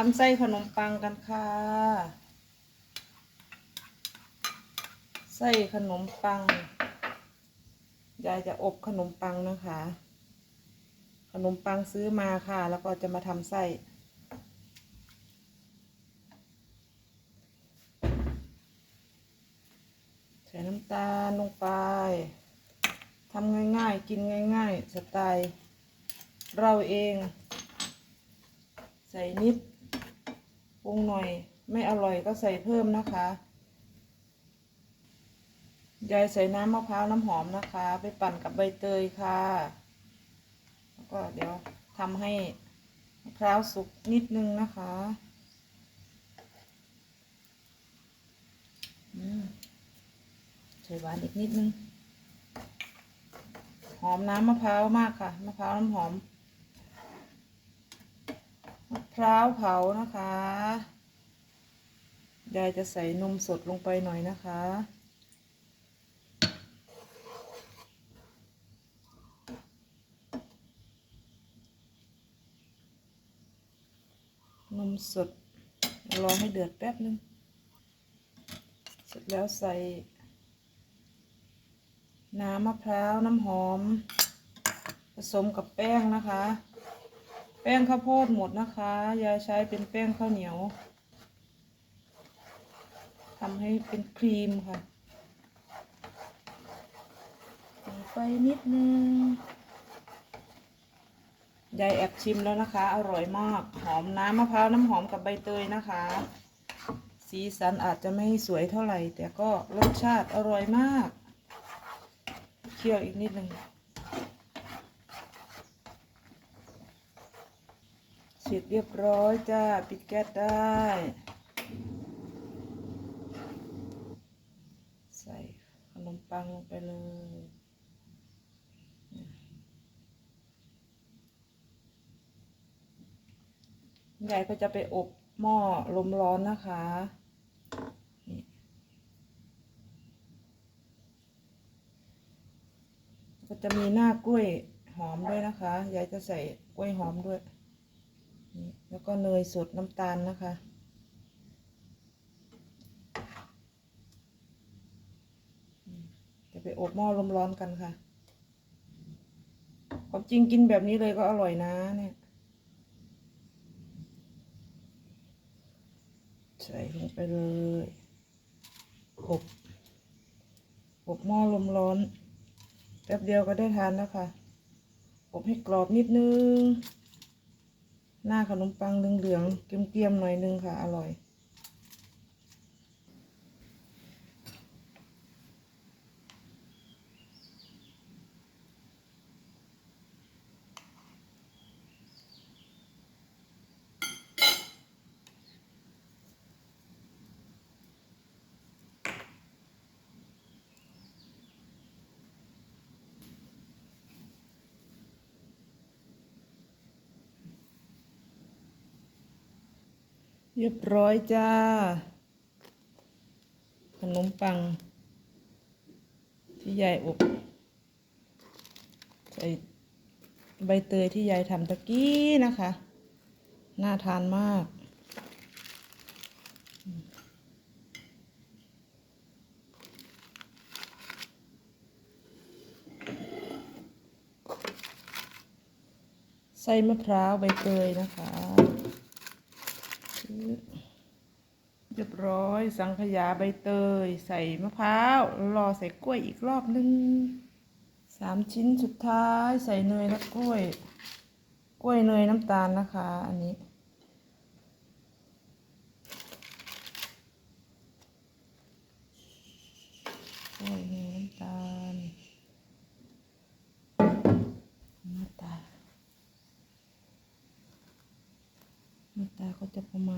ทำไส้ขนมปังกันค่ะ ไส้ขนมปัง ยายจะอบขนมปังนะคะ ขนมปังซื้อมาค่ะ แล้วก็จะมาทำไส้ ใส่น้ำตาลลงไป ทำง่ายๆ กินง่ายๆ สไตล์เราเองใส่นิด งหน่อย ไม่อร่อยก็ใส่เพิ่มนะคะ ยายใส่น้ำมะพร้าวน้ำหอมนะคะ ไปปั่นกับใบเตยค่ะ แล้วก็เดี๋ยวทำให้มะพร้าวสุกนิดนึงนะคะใส่หวานอีกนิดนึง หอมน้ำมะพร้าวมากค่ะ มะพร้าวน้ำหอม ร้าวเผานะคะ ยายจะใส่นมสดลงไปหน่อยนะคะ นมสดรอให้เดือดแป๊บนึง เสร็จแล้วใส่ น้ำมะพร้าวน้ำหอม ผสมกับแป้งนะคะ แป้งข้าวโพดหมดนะคะ ยายใช้เป็นแป้งข้าวเหนียวทำให้เป็นครีมค่ะใส่ไปนิดนึง ยายแอบชิมแล้วนะคะ อร่อยมาก หอมน้ำมะพร้าวน้ำหอมกับใบเตยนะคะ สีสันอาจจะไม่สวยเท่าไหร่ แต่ก็รสชาติอร่อยมาก เคี่ยวอีกนิดนึง เสร็จเรียบร้อยจ้า ปิดแก๊สได้ ใส่ขนมปังลงไปเลยยายก็จะไปอบหม้อลมร้อนนะคะก็จะมีหน้ากล้วยหอมด้วยนะคะ ยายจะใส่กล้วยหอมด้วย นี่แล้วก็เนยสดน้ำตาลนะคะ จะไปอบหม้อลมร้อนกันค่ะความจริงกินแบบนี้เลยก็อร่อยนะเนี่ย ใส่ลงไปเลยอบอบหม้อลมร้อน แป๊บเดียวก็ได้ทานแล้วค่ะ อบให้กรอบนิดนึง หน้าขนมปังเหลืองๆเกรียมๆหน่อยนึงค่ะ อร่อย เรียบร้อยจ้า ขนมปัง ที่ยายอบ ใส่ใบเตยที่ยายทำตะกี้นะคะ น่าทานมากใส่มะพร้าวใบเตยนะคะ เรียบร้อย สังขยาใบเตย ใส่มะพร้าวรอใส่กล้วยอีกรอบนึงสามชิ้นสุดท้ายใส่เนยและกล้วย กล้วยเนยน้ำตาลนะคะ อันนี้ กล้วยเนยน้ำตาลน้าตาหน้าตาก็จะประมาณ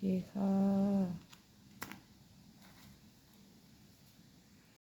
起床